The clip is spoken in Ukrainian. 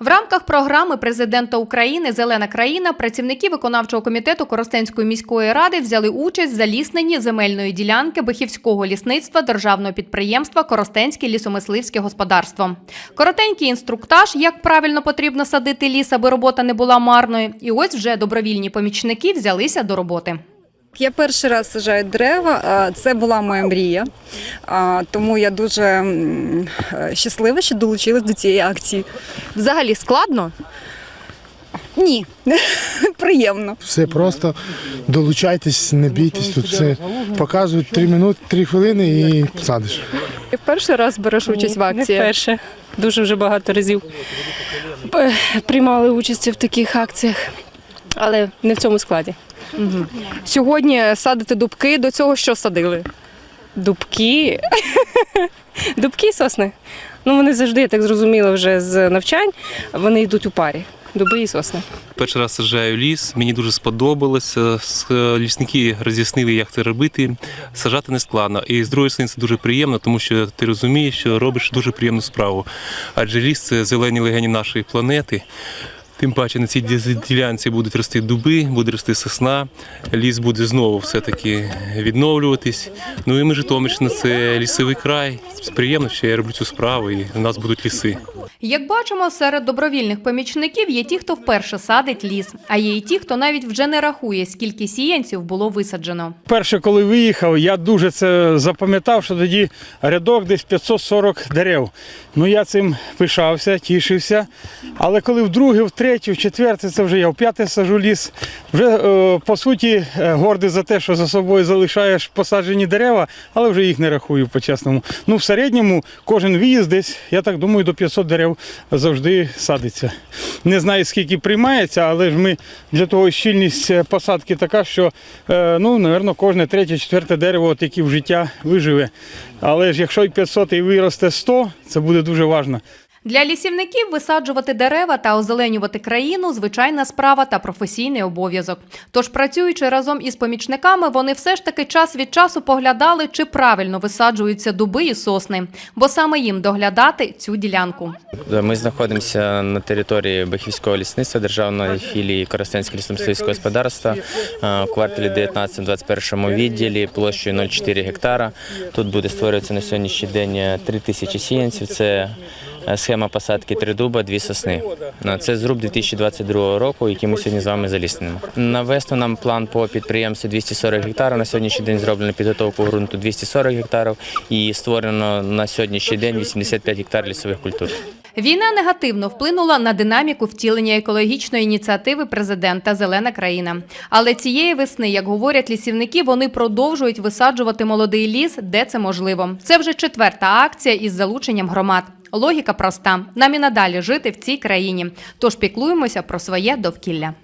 В рамках програми президента України Зелена країна працівники виконавчого комітету Коростенської міської ради взяли участь в залісненні земельної ділянки Бихівського лісництва державного підприємства Коростенське лісомисливське господарство. Коротенький інструктаж, як правильно потрібно садити ліс, аби робота не була марною. І ось вже добровільні помічники взялися до роботи. Я перший раз саджаю дерева. а Це була моя мрія, тому я дуже е, щаслива, що долучилась до цієї акції. Взагалі складно. Ні, приємно. Все просто долучайтесь, не бійтесь. Тут все показують 3 минути, 3 хвилини і садиш. Ти перший раз береш участь в акції? Не вперше. Дуже вже багато разів е, приймали участь в таких акціях, але не в цьому складі. Сьогодні садите дубки. До цього що садили? Дубки. Дубки і сосни. Ну, вони завжди, я так зрозуміла, вже з навчань, вони йдуть у парі. Дуби і сосни. Перший раз саджаю ліс, мені дуже сподобалося. Лісники роз'яснили, як це робити. Саджати не складно. І з другої сторони це дуже приємно, тому що ти розумієш, що робиш дуже приємну справу. Адже ліс це зелені легені нашої планети. Тим паче на цій ділянці будуть рости дуби, буде рости сосна, ліс буде знову все-таки відновлюватись. Ну і ми Житомирщина це лісовий край. Приємно, що я роблю цю справу і в нас будуть ліси. Як бачимо, серед добровільних помічників є ті, хто вперше садить ліс, а є і ті, хто навіть вже не рахує, скільки сіянців було висаджено. Перше, коли виїхав, я дуже це запам'ятав, що тоді рядок десь 540 дерев. Ну я цим пишався, тішився. Але коли вдруге, втретє, в четверте, це вже я в п'яте сажу ліс. Вже е, по суті е, гордий за те, що за собою залишаєш посаджені дерева, але вже їх не рахую по-чесному. Ну, в середньому кожен виїзд десь, я так думаю, до 500 дерев завжди садиться. Не знаю, скільки приймається, але ж ми для того щільність е, посадки така, що е, ну, напевно, кожне третє, четверте дерево таке в життя виживе. Але ж якщо і 500 і виросте 100, це буде дуже важливо. Для лісівників висаджувати дерева та озеленювати країну звичайна справа та професійний обов'язок. Тож, працюючи разом із помічниками, вони все ж таки час від часу поглядали, чи правильно висаджуються дуби і сосни, бо саме їм доглядати цю ділянку. Ми знаходимося на території Бахівського лісництва державної філії Коростенське лісомисливського господарства е, у кварталі 19-21 відділі площею 0,4 гектара. Тут буде створюватися на сьогоднішній день 3 тисячі сіянців. Це е, схема посадки три дуба, дві сосни. Е, Це зруб 2022 року, який ми сьогодні з вами заліснимо. На весну нам план по підприємству 240 гектарів. На сьогоднішній день зроблено підготовку ґрунту 240 гектарів і створено на сьогоднішній день 85 гектар лісових культур. Війна негативно вплинула на динаміку втілення екологічної ініціативи президента Зелена країна. Але цієї весни, як говорять лісівники, вони продовжують висаджувати молодий ліс, де це можливо. Це вже четверта акція із залученням громад. Логіка проста: нам і надалі жити в цій країні. Тож піклуємося про своє довкілля.